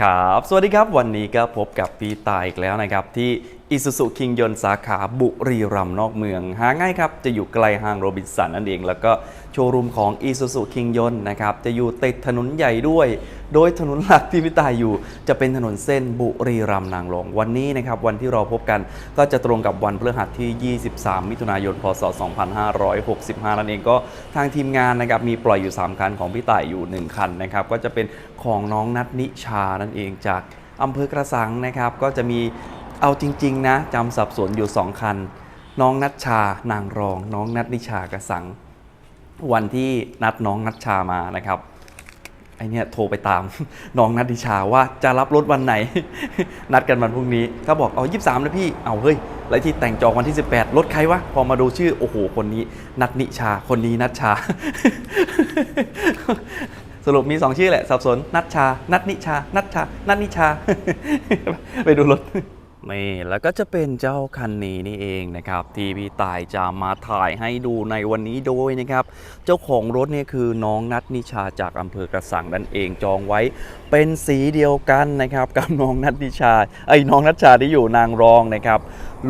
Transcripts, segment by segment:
ครับ สวัสดีครับ วันนี้ก็พบกับพี่ตายอีกแล้วนะครับ ที่ อิสุสุคิงยนสาขาบุรีรัมย์นอกเมือง หาง่ายครับ จะอยู่ไกลห้างโรบินสันนั่นเอง แล้วก็โชว์รูมของอิสุสุคิงยนนะครับ จะอยู่ติดถนนใหญ่ด้วย โดยถนนหลักที่พี่ตายอยู่ จะเป็นถนนเส้นบุรีรัมย์นางรองวันนี้นะครับ วันที่เราพบกันก็จะตรงกับวันพฤหัสที่ 23 มิถุนายน พศ 2565 นั่นเองก็ทางทีมงานนะครับมีปล่อยอยู่ 3 คันของพี่ต่ายอยู่ 1 คันนะครับก็จะเป็นของน้องนัทนิชานั่นเองจากอำเภอกระสังนะครับก็จะมี เอาจริง ๆ นะจำสับสนอยู่2คัน น้องนัชชานางรอง น้องนัทนิชากระสัง วันที่นัดน้องนัชชามานะครับไอเนี่ยโทรไปตามน้องนัทดิชาว่าจะรับรถวันไหน นัดกันวันพรุ่งนี้ ก็บอกเอายี่สามนะพี่ เอาเฮ้ยแล้วที่แต่งจองวันที่ 18 รถใครวะ พอมาดูชื่อ โอ้โห คนนี้ นัทนิชา คนนี้นัชชา สรุปมี 2 ชื่อแหละ สับสน นัชชา นัทนิชา นัชชา นัทนิชา ไปดูรถ นี่แล้วก็จะเป็นเจ้าคันนี้นี่เองนะครับ ที่พี่ตายจะมาถ่ายให้ดูในวันนี้โดยนะครับ เจ้าของรถเนี่ยคือน้องนัทนิชาจากอำเภอกระสังนั่นเองจองไว้ เป็นสีเดียวกันนะครับ กับน้องนัทนิชาไอ้น้องนัทชาที่อยู่นางรองนะครับ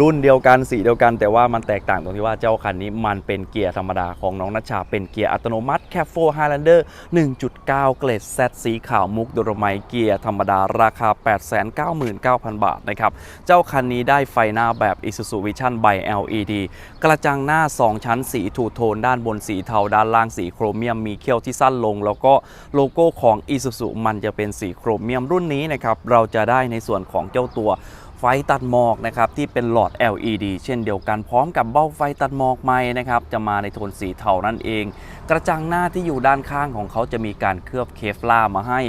รุ่นเดียวกันสีเดียวกัน แต่ว่ามันแตกต่างตรงที่ว่าเจ้าคันนี้มันเป็นเกียร์ธรรมดาของน้องนัชชา เป็นเกียร์อัตโนมัติแคฟโฟ Highlander 1.9 เกรด Z สีขาวมุกโดรไมเกียร์ธรรมดาราคา 899,000 บาทนะครับเจ้าคันนี้ได้ไฟหน้าแบบ Isuzu Vision by LED กระจังหน้า 2 ชั้นสีทูโทนด้านบนสีเทาด้านล่างสีโครเมียมมีเขี้ยวที่สั้นลง แล้วก็โลโก้ของ Isuzu มันจะเป็นสีโครเมียมรุ่นนี้นะครับเราจะได้ในส่วนของเจ้าตัว ไฟตัดหมอกนะครับที่เป็นหลอด LED เช่นเดียวกันพร้อมกับเบ้าไฟตัดหมอกใหม่นะครับจะมาในโทนสีเทานั่นเอง กระจังหน้าที่อยู่ด้านข้างของเขาจะมีการเคลือบเคฟล่ามาให้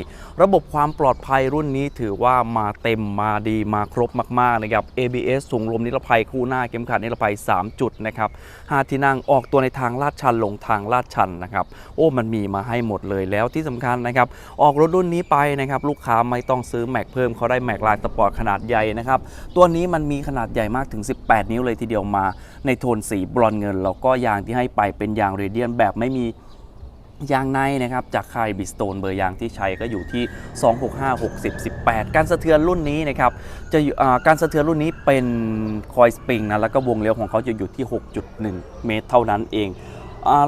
ระบบความปลอดภัยรุ่นนี้ถือว่ามาเต็มมาดีมาครบมากๆนะครับ ABS ถุงลมนิรภัยคู่หน้าเข็มขัดนิรภัย 3 จุดนะครับหาที่นั่งออกตัวในทางลาดชันลงทางลาดชันนะครับโอ้มันมีมาให้หมดเลยแล้วที่สำคัญนะครับออกรถรุ่นนี้ไปนะครับลูกค้าไม่ต้องซื้อแม็กเพิ่มเขาได้แม็กลายสปอร์ตขนาดใหญ่นะครับตัวนี้มันมีขนาดใหญ่มากถึง 18 นิ้วเลยทีเดียวมา ในโทนสีบรอนเงิน แล้วก็ยางที่ให้ไปเป็นยางเรเดียนแบบไม่มียางในนะครับ จากค่ายบิสโตนเบอร์ยางที่ใช้ก็อยู่ที่ 265 60 18 การสะเทือนรุ่นนี้นะครับจะการสะเทือนรุ่นนี้เป็นคอยสปริงนะแล้วก็วงเลี้ยวของเขาจะอยู่ที่ 6.1 เมตรเท่านั้นเอง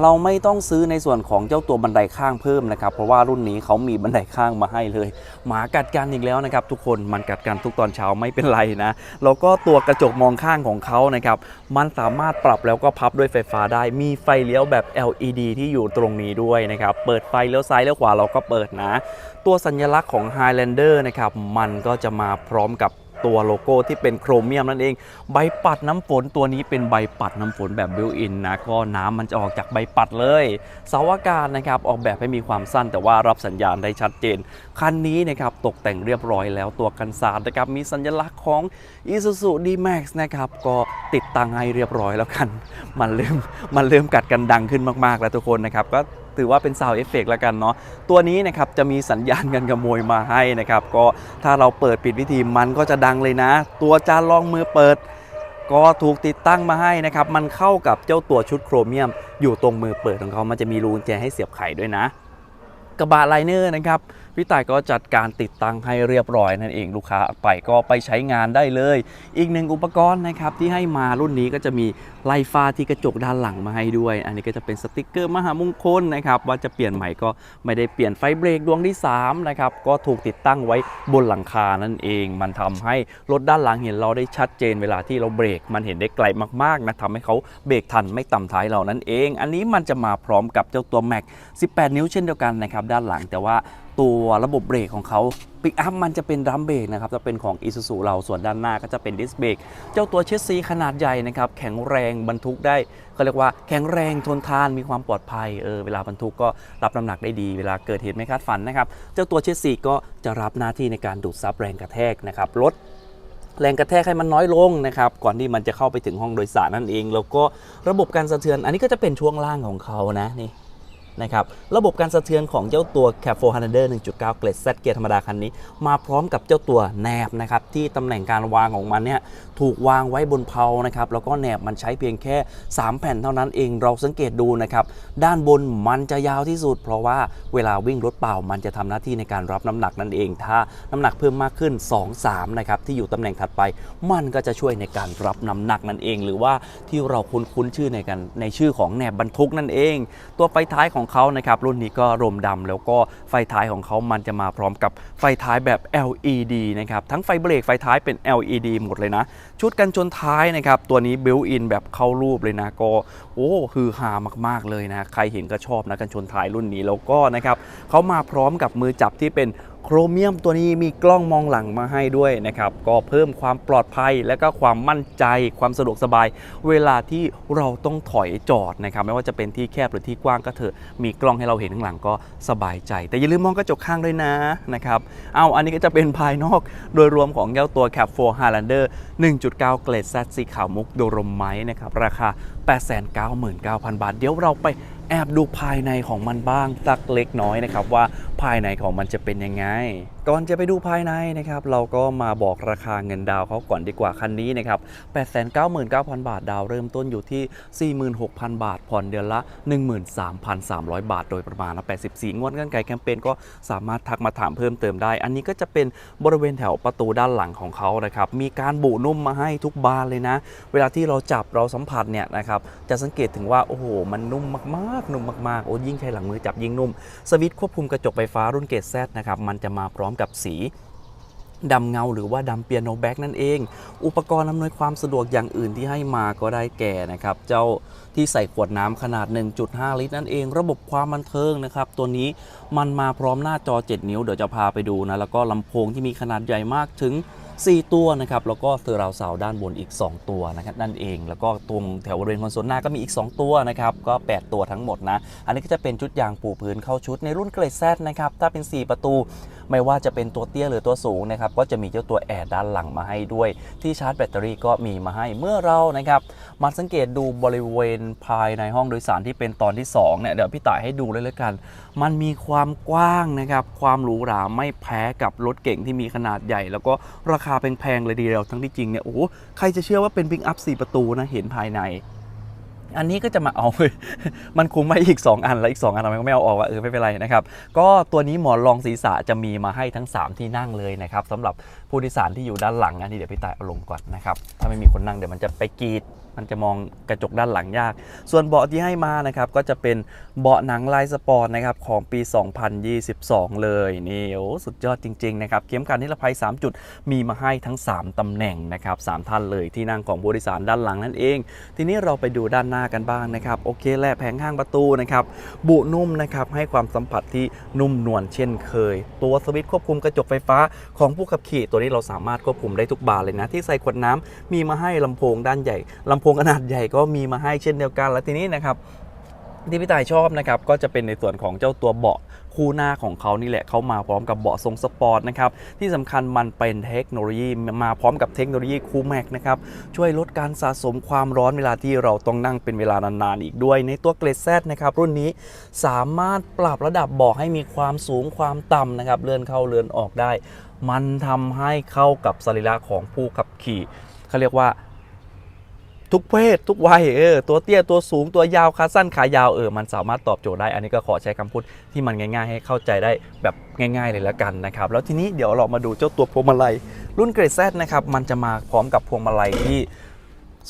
เราไม่ต้องซื้อในส่วนของเจ้าตัวบันไดข้างเพิ่มนะครับเพราะว่ารุ่นนี้เขามีบันไดข้างมาให้เลย หมากัดกันอีกแล้วนะครับทุกคนมันกัดกันทุกตอนเช้าไม่เป็นไรนะแล้วก็ตัวกระจกมองข้างของเขานะครับมันสามารถปรับแล้วก็พับด้วยไฟฟ้าได้ มีไฟเลี้ยวแบบ LED ที่อยู่ตรงนี้ด้วยนะครับเปิดไฟเลี้ยวซ้ายเลี้ยวขวาเราก็เปิดนะ ตัวสัญลักษณ์ของ Highlander นะครับมันก็จะมาพร้อมกับ ตัวโลโก้ที่เป็นโครเมียมนั่นเอง ใบปัดน้ำฝนตัวนี้เป็นใบปัดน้ำฝนแบบบิวอินนะก็น้ำมันจะออกจากใบปัดเลยเสาอากาศนะครับออกแบบให้มีความสั้นแต่ว่ารับสัญญาณได้ชัดเจน คันนี้นะครับตกแต่งเรียบร้อยแล้วตัวกันศาสตร์นะครับมีสัญลักษณ์ของ Isuzu D-Max นะครับก็ติดตั้งให้เรียบร้อยแล้วกัน มันเริ่มมันเริ่มกัดกันดังขึ้นมากๆ แล้วทุกคนนะครับก็ ถือว่าเป็นซาวเอฟเฟกแล้วกันเนาะตัวนี้นะครับจะมีสัญญาณกันขโมยมาให้นะครับก็ถ้าเราเปิดปิดวิธีมันก็จะดังเลยนะ ตัวจานรองมือเปิด ก็ถูกติดตั้งมาให้นะครับมันเข้ากับเจ้าตัวชุดโครเมียม อยู่ตรงมือเปิดของเขามันจะมีรูนแจให้เสียบไข่ด้วยนะ กระบะไลเนอร์นะครับ พี่ต่ายก็จัดการติดตั้งให้เรียบร้อยนั่นเองลูกค้าไปก็ไปใช้งานได้เลย อีกหนึ่งอุปกรณ์นะครับที่ให้มารุ่นนี้ก็จะมีไล่ฟ้าที่กระจกด้านหลังมาให้ด้วย อันนี้ก็จะเป็นสติกเกอร์มหามงคลนะครับว่าจะเปลี่ยนใหม่ก็ไม่ได้เปลี่ยนไฟเบรกดวงที่3นะครับก็ถูกติดตั้งไว้บนหลังคานั่นเอง มันทำให้รถด้านหลังเห็นเราได้ชัดเจนเวลาที่เราเบรกมันเห็นได้ไกลมากๆนะทำให้เขาเบรกทันไม่ต่ำท้ายเรานั่นเอง อันนี้มันจะมาพร้อมกับเจ้าตัว Mac 18 นิ้วเช่นเดียวกันนะครับด้านหลังแต่ว่า ตัวระบบเบรกของเขาปิกอัพมันจะเป็นดัมเบรกนะครับจะเป็นของ Isuzu เราส่วนด้านหน้าก็จะเป็นดิสเบรกเจ้าตัวเชสซีขนาดใหญ่นะครับแข็งแรงบรรทุกได้เขาเรียกว่าแข็งแรงทนทานมีความปลอดภัยเออเวลาบรรทุกก็รับน้ำหนักได้ดี เวลาเกิดเหตุไม่คาดฝันนะครับเจ้าตัวเชสซีก็จะรับหน้าที่ในการดูดซับแรงกระแทกนะครับลดแรงกระแทกให้มันน้อยลงนะครับก่อนที่มันจะเข้าไปถึงห้องโดยสารนั่นเอง แล้วก็ระบบการสะเทือนอันนี้ก็จะเป็นช่วงล่างของเขานะนี่ นะครับระบบการสะเทือนของเจ้าตัว c a p 4 Highlander 1.9 เกรด Z เกียร์ธรรมดาคันนี้ มาพร้อมกับเจ้าตัวแหนบนะครับที่ตำแหน่งการวางของมันเนี่ยถูกวางไว้บนเพลานะครับแล้วก็แหนบมันใช้เพียงแค่ 3 แผ่นเท่านั้นเองเราสังเกตดูนะครับด้านบนมันจะยาวที่สุด เพราะว่าเวลาวิ่งรถเปล่ามันจะทำหน้าที่ในการรับน้ำหนักนั่นเอง ถ้าน้ำหนักเพิ่มมากขึ้น 2 3นะครับที่อยู่ตำแหน่งถัดไป มันก็จะช่วยในการรับน้ำหนักนั่นเอง หรือว่าที่เราคุ้นๆชื่อในกันในชื่อของแหนบบรรทุกนั่นเอง ตัวไฟท้ายของของเขานะครับรุ่นนี้ก็รมดำแล้วก็ไฟท้ายของเขามันจะมาพร้อมกับไฟท้ายแบบ LED นะครับทั้งไฟเบรกไฟท้ายเป็น LED หมดเลยนะ ชุดกันชนท้ายนะครับตัวนี้บิวอินแบบเข้ารูปเลยนะก็โอ้คือฮามากๆเลยนะใครเห็นก็ชอบนะกันชนท้ายรุ่นนี้แล้วก็นะครับเขามาพร้อมกับมือจับที่เป็น โครเมียมตัวนี้มีกล้องมองหลังมาให้ด้วยนะครับ ก็เพิ่มความปลอดภัยและก็ความมั่นใจความสะดวกสบาย เวลาที่เราต้องถอยจอดนะครับไม่ว่าจะเป็นที่แคบหรือที่กว้างก็เถอะมีกล้องให้เราเห็นข้างหลังก็สบายใจ แต่อย่าลืมมองกระจกข้างด้วยนะนะครับเอาอันนี้ก็จะเป็นภายนอกโดยรวมของเจ้าตัว Cap 4 Highlander 1.9 เกรด Z สีขาวมุกโดรมไมต์นะครับราคา 899,000 บาท เดี๋ยวเราไป แอบดูภายในของมันบ้างสักเล็กน้อยนะครับว่าภายในของมันจะเป็นยังไง ก่อนจะไปดูภายในนะครับ เราก็มาบอกราคาเงินดาวเขาก่อนดีกว่าคันนี้นะครับ 899,000 บาทดาวเริ่มต้นอยู่ที่ 46,000 บาท ผ่อนเดือนละ 13,300 บาท โดยประมาณนะ84 งวดเงื่อนไขแคมเปญก็สามารถทักมาถามเพิ่มเติมได้ อันนี้ก็จะเป็นบริเวณแถวประตูด้านหลังของเขานะครับ มีการบุนุ่มมาให้ทุกบานเลยนะ เวลาที่เราจับเราสัมผัสเนี่ยนะครับ จะสังเกตถึงว่าโอ้โห มันนุ่มมากๆ นุ่มมากๆ โอ้ยิ่งใช้หลังมือจับยิ่งนุ่ม สวิตช์ควบคุมกระจกไฟฟ้ารุ่นเกรด Z นะครับ มันจะมาพร้อมกับสีดำเงาหรือว่าดำเปียโนแบ็กนั่นเอง อุปกรณ์อำนวยความสะดวกอย่างอื่นที่ให้มาก็ได้แก่นะครับ เจ้าที่ใส่ขวดน้ำขนาด 1.5 ลิตรนั่นเอง ระบบความบันเทิงนะครับ ตัวนี้มันมาพร้อมหน้าจอ 7 นิ้ว เดี๋ยวจะพาไปดูนะ แล้วก็ลำโพงที่มีขนาดใหญ่มากถึง 4 ตัวนะครับ แล้วก็เซอร์ราวซาวด์ด้านบนอีก 2 ตัวนะครับนั่นเอง แล้วก็ตรงแถวบริเวณคอนโซลหน้าก็มีอีก 2 ตัวนะครับ ก็ 8 ตัวทั้งหมดนะ อันนี้ก็จะเป็นชุดยางปูพื้นเข้าชุดในรุ่นเกรดแซนะครับ ถ้าเป็น 4 ประตู ไม่ว่าจะเป็นตัวเตี้ยหรือตัวสูงนะครับก็จะมีเจ้าตัวแอร์ด้านหลังมาให้ด้วย ที่ชาร์จแบตเตอรี่ก็มีมาให้เมื่อเรานะครับมาสังเกตดูบริเวณภายในห้องโดยสารที่เป็นตอนที่2เนี่ยเดี๋ยวพี่ต่ายให้ดูเลยแล้วกัน มันมีความกว้างนะครับความหรูหราไม่แพ้กับรถเก่งที่มีขนาดใหญ่ แล้วก็ราคาแพงๆเลยทีเดียวทั้งที่จริงเนี่ยโอ้ใครจะเชื่อว่าเป็นปิกอัพ4ประตูนะเห็นภายใน อันนี้ก็จะมาเอามันคุ้มไว้อีก 2 อันแล้วอีก 2 อันทำไมไม่เอาออกวะเออไม่เป็นไรนะครับก็ตัวนี้หมอนรองศีรษะจะมีมาให้ทั้ง 3 ที่นั่งเลยนะครับสำหรับผู้โดยสารที่อยู่ด้านหลังอันนี้เดี๋ยวพี่ต่ายเอาลงก่อนนะครับถ้าไม่มีคนนั่งเดี๋ยวมันจะไปกรีด มันจะมองกระจกด้านหลังยาก ส่วนเบาะที่ให้มานะครับก็จะเป็นเบาะหนังลายสปอร์ตนะครับของปี 2022 เลยนี่โอ้สุดยอดจริง ๆ นะครับ เข็มขัดนิรภัย 3 จุดมีมาให้ทั้ง 3ตำแหน่งนะครับ 3 ท่านเลยที่นั่งของผู้โดยสารด้านหลังนั่นเอง ทีนี้เราไปดูด้านหน้ากันบ้างนะครับ โอเคแหละแผงข้างประตูนะครับบุนุ่มนะครับให้ความสัมผัสที่นุ่มนวลเช่นเคย ตัวสวิตช์ควบคุมกระจกไฟฟ้าของผู้ขับขี่ตัวนี้เราสามารถควบคุมได้ทุกบานเลยนะที่ใส่ขวดน้ำมีมาให้ลำโพงด้านใหญ่ลำโพงขนาดใหญ่ก็มีมาให้เช่นเดียวกัน และทีนี้นะครับที่พี่ต่ายชอบนะครับก็จะเป็นในส่วนของเจ้าตัวเบาะคู่หน้าของเขานี่แหละเขามาพร้อมกับเบาะทรงสปอร์ตนะครับที่สำคัญมันเป็นเทคโนโลยีมาพร้อมกับเทคโนโลยีคูแม็กนะครับช่วยลดการสะสมความร้อนเวลาที่เราต้องนั่งเป็นเวลานานๆอีกด้วย ในตัวเกรดแซนะครับรุ่นนี้สามารถปรับระดับเบาะให้มีความสูงความต่ำนะครับเลื่อนเข้าเลื่อนออกได้ มันทำให้เข้ากับสรีระของผู้ขับขี่เขาเรียกว่า ทุกเพศทุกวัยเออตัวเตี้ยตัวสูงตัวยาวขาสั้นขายาวเออมันสามารถตอบโจทย์ได้ อันนี้ก็ขอใช้คำพูดที่มันง่าย ๆ ให้เข้าใจได้แบบง่าย ๆ เลยละกันนะครับแล้วทีนี้เดี๋ยวเรามาดูเจ้าตัวพวงมาลัยรุ่นเกรดแซนะครับมันจะมาพร้อมกับพวงมาลัยที่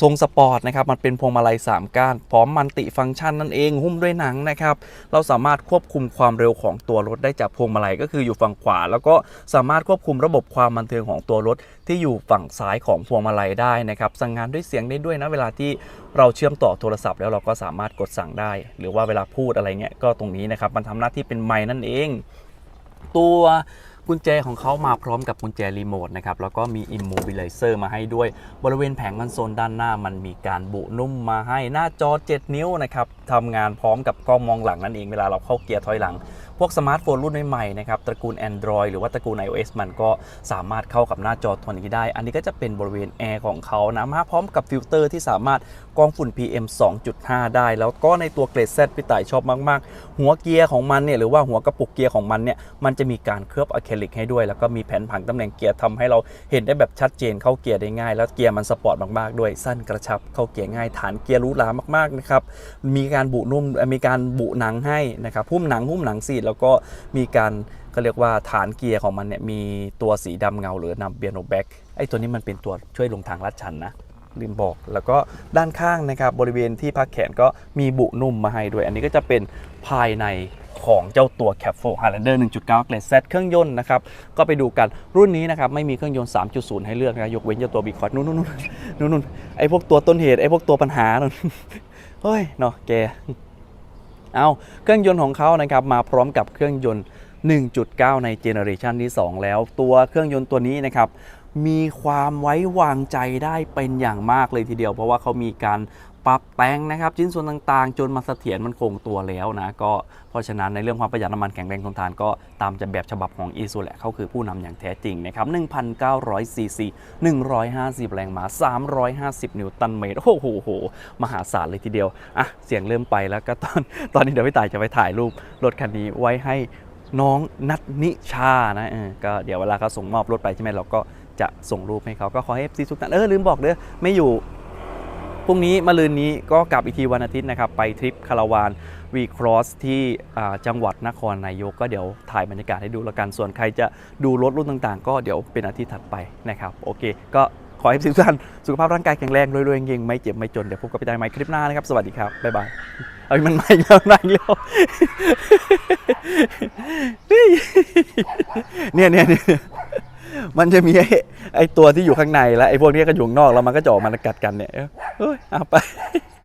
ทรงสปอร์ตนะครับมันเป็นพวงมาลัย 3 ก้าน พร้อมมันติฟังก์ชันนั่นเองหุ้มด้วยหนังนะครับ เราสามารถควบคุมความเร็วของตัวรถได้จากพวงมาลัยก็คืออยู่ฝั่งขวา แล้วก็สามารถควบคุมระบบความบันเทิงของตัวรถที่อยู่ฝั่งซ้ายของพวงมาลัยได้นะครับ สั่งงานด้วยเสียงได้ด้วยนะเวลาที่เราเชื่อมต่อโทรศัพท์แล้วเราก็สามารถกดสั่งได้ หรือว่าเวลาพูดอะไรเงี้ยก็ตรงนี้นะครับมันทำหน้าที่เป็นไม้นั่นเอง ตัว กุญแจของเขามาพร้อมกับกุญแจรีโมทนะครับแล้วก็มี Immobilizer มาให้ด้วย บริเวณแผงคอนโซลด้านหน้ามันมีการบุนุ่มมาให้หน้าจอ 7 นิ้วนะครับทำงานพร้อมกับกล้องมองหลังนั่นเองเวลาเราเข้าเกียร์ถอยหลัง พวกสมาร์ทโฟนรุ่นใหม่ๆนะครับตระกูล Android หรือว่าตระกูล iOS มันก็สามารถเข้ากับหน้าจอตัวนี้ได้ อันนี้ก็จะเป็นบริเวณแอร์ของเขานะมาพร้อมกับฟิลเตอร์ที่สามารถกรองฝุ่น PM 2.5 ได้ แล้วก็ในตัวเกรด Z พี่ต่ายชอบมาก ๆ หัวเกียร์ของมันเนี่ยหรือว่าหัวกระปุกเกียร์ของมันเนี่ยมันจะมีการเคลือบอะคริลิกให้ด้วย แล้วก็มีแผนผังตำแหน่งเกียร์ทำให้เราเห็นได้แบบชัดเจนเข้าเกียร์ได้ง่าย แล้วเกียร์มันสปอร์ตมาก ๆ ด้วยสั้นกระชับเข้าเกียร์ง่าย ฐานเกียร์รูหรามาก ๆ นะครับมีการบุนุ่มมีการบุหนังให้นะครับหุ้มหนังหุ้มหนังซีดแล้วก็มีการก็เรียกว่าฐานเกียร์ของมันเนี่ยมีตัวสีดำเงาหรือนำเบียโนแบ็กไอ้ตัวนี้มันเป็นตัวช่วยลงทางลาดชันนะ ลืมบอก แล้วก็ด้านข้างนะครับบริเวณที่พักแขนก็มีบุนุ่มมาให้ด้วย อันนี้ก็จะเป็นภายในของเจ้าตัว Cap 4 Highlander 1.9เกรด Z เครื่องยนต์นะครับ ก็ไปดูกันรุ่นนี้นะครับ ไม่มีเครื่องยนต์ 3.0 ให้เลือกนะยกเว้นเจ้าตัว b ีคอนู่นนู่นนู่นนู่นนู่นไอพวกตัวต้นเหตุ ไอพวกตัวปัญหานู่นเฮ้ยเนาะแกเอาเครื่องยนต์ของเขานะครับมาพร้อมกับเครื่องยนต์ 1.9 ในเจเนอเรชันที่ 2 แล้วตัวเครื่องยนต์ตัวนี้นะครับ มีความไว้วางใจได้เป็นอย่างมากเลยทีเดียว เพราะว่าเขามีการปรับแต่งนะครับชิ้นส่วนต่างๆ จนมาเสถียรมันคงตัวแล้วนะก็เพราะฉะนั้นในเรื่องความประหยัดน้ำมันแข็งแรงทนทานก็ตามจะแบบฉบับของ e s u แหละเขาคือผู้นำอย่างแท้จริงนะครับ1,900ซีซี150 แรงม้า350 นิวตันเมตรโอ้โหโหมหาศาลเลยทีเดียวอะเสียงเริ่มไปแล้วก็ตอนตอนนี้เดี๋ยวพี่ต่ายจะไปถ่ายรูปรถคันนี้ไว้ให้น้องนัทนิชานะเออก็เดี๋ยวเวลาเขาส่งมอบรถไปใช่ไหมเราก็ จะส่งรูปให้เขาก็ขอให้ FC ทุกท่านเออลืมบอกเด้อไม่อยู่พรุ่งนี้มาลืนนี้ก็กลับอีกทีวันอาทิตย์นะครับ ไปทริปคาราวานวีครอสที่จังหวัดนครนายกก็เดี๋ยวถ่ายบรรยากาศให้ดูแล้วกัน ส่วนใครจะดูรถรุ่นต่างๆ ก็เดี๋ยวเป็นอาทิตย์ถัดไปนะครับ โอเค ก็ขอให้ทุกท่านสุขภาพร่างกายแข็งแรงรวยๆเก่งไม่เจ็บไม่จน เดี๋ยวพบกันใหม่คลิปหน้านะครับ สวัสดีครับ บ๊ายบาย เอามันไม่แล้วไม่แล้วเนี่ยเนี่ยเนี่ย มันจะมีไอ้ไอ้ตัวที่อยู่ข้างในแล้วไอ้พวกนี้ก็อยู่ข้างนอกแล้วมันก็จะออกมากัดกันเนี่ยเอ้ยเอาไป